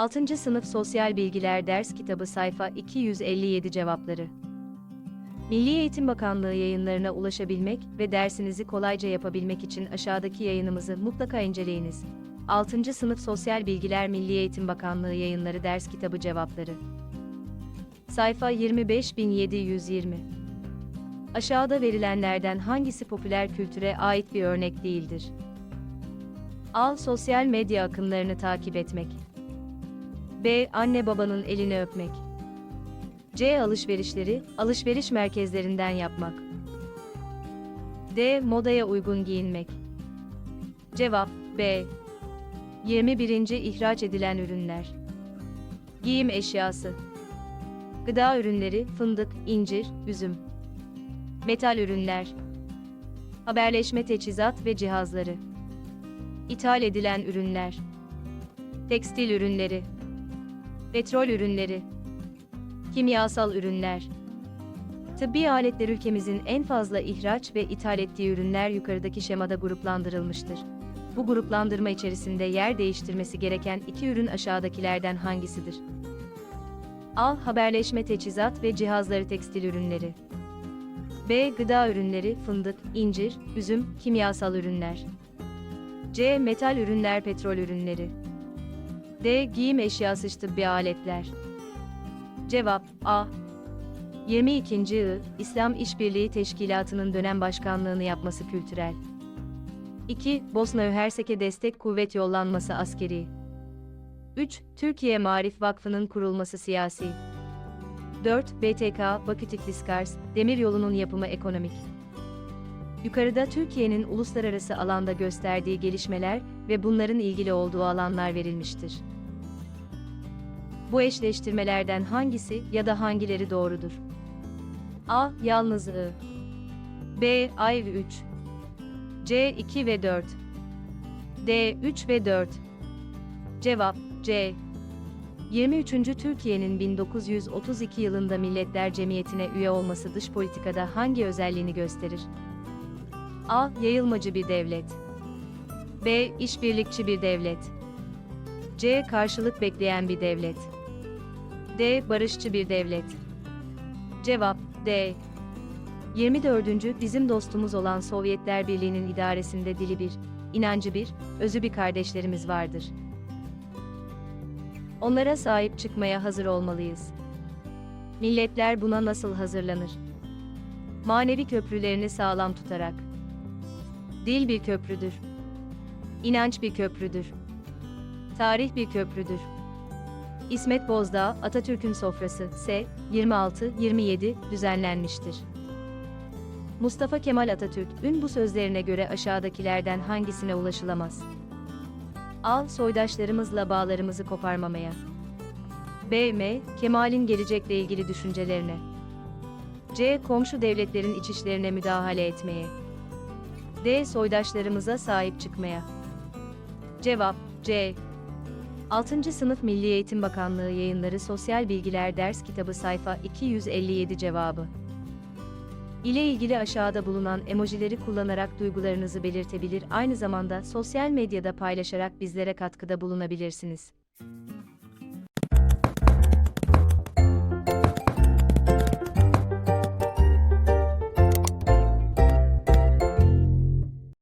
6. Sınıf Sosyal Bilgiler Ders Kitabı Sayfa 257 Cevapları Milli Eğitim Bakanlığı yayınlarına ulaşabilmek ve dersinizi kolayca yapabilmek için aşağıdaki yayınımızı mutlaka inceleyiniz. 6. Sınıf Sosyal Bilgiler Milli Eğitim Bakanlığı Yayınları Ders Kitabı Cevapları Sayfa 25720 Aşağıda verilenlerden hangisi popüler kültüre ait bir örnek değildir? A. Sosyal medya akımlarını takip etmek. B. Anne babanın elini öpmek. C. Alışverişleri, alışveriş merkezlerinden yapmak. D. Modaya uygun giyinmek. Cevap B. 21. ihraç edilen ürünler. Giyim eşyası. Gıda ürünleri, fındık, incir, üzüm. Metal ürünler. Haberleşme teçhizat ve cihazları. İthal edilen ürünler. Tekstil ürünleri. Petrol ürünleri. Kimyasal ürünler. Tıbbi aletler ülkemizin en fazla ihraç ve ithal ettiği ürünler yukarıdaki şemada gruplandırılmıştır. Bu gruplandırma içerisinde yer değiştirmesi gereken iki ürün aşağıdakilerden hangisidir? A. Haberleşme teçhizat ve cihazları tekstil ürünleri. B. Gıda ürünleri, fındık, incir, üzüm, kimyasal ürünler. C. Metal ürünler, petrol ürünleri. D. Giyim eşyası tıbbi aletler. Cevap A. 22. I. İslam İşbirliği Teşkilatı'nın dönem başkanlığını yapması kültürel. 2. Bosna Hersek'e destek kuvvet yollanması askeri. 3. Türkiye Marif Vakfı'nın kurulması siyasi. 4. BTK, Bakü Tiflis-Kars, demir yolunun yapımı ekonomik. Yukarıda Türkiye'nin uluslararası alanda gösterdiği gelişmeler ve bunların ilgili olduğu alanlar verilmiştir. Bu eşleştirmelerden hangisi ya da hangileri doğrudur? A. Yalnız I. B. Ay 3. C. 2 ve 4. D. 3 ve 4. Cevap C. 23. Türkiye'nin 1932 yılında Milletler Cemiyeti'ne üye olması dış politikada hangi özelliğini gösterir? A. Yayılmacı bir devlet. B. İşbirlikçi bir devlet. C. Karşılık bekleyen bir devlet. D. Barışçı bir devlet. Cevap D. 24. Bizim dostumuz olan Sovyetler Birliği'nin idaresinde dili bir, inancı bir, özü bir kardeşlerimiz vardır. Onlara sahip çıkmaya hazır olmalıyız. Milletler buna nasıl hazırlanır? Manevi köprülerini sağlam tutarak. Dil bir köprüdür. İnanç bir köprüdür. Tarih bir köprüdür. İsmet Bozdağ, Atatürk'ün sofrası, S. 26-27 düzenlenmiştir. Mustafa Kemal Atatürk, ün bu sözlerine göre aşağıdakilerden hangisine ulaşılamaz? A. Soydaşlarımızla bağlarımızı koparmamaya. B. M. Kemal'in gelecekle ilgili düşüncelerine. C. Komşu devletlerin iç işlerine müdahale etmeye. D. Soydaşlarımıza sahip çıkmaya. Cevap C. 6. Sınıf Milli Eğitim Bakanlığı Yayınları Sosyal Bilgiler Ders Kitabı Sayfa 257 cevabı. ile ilgili aşağıda bulunan emojileri kullanarak duygularınızı belirtebilir aynı zamanda sosyal medyada paylaşarak bizlere katkıda bulunabilirsiniz.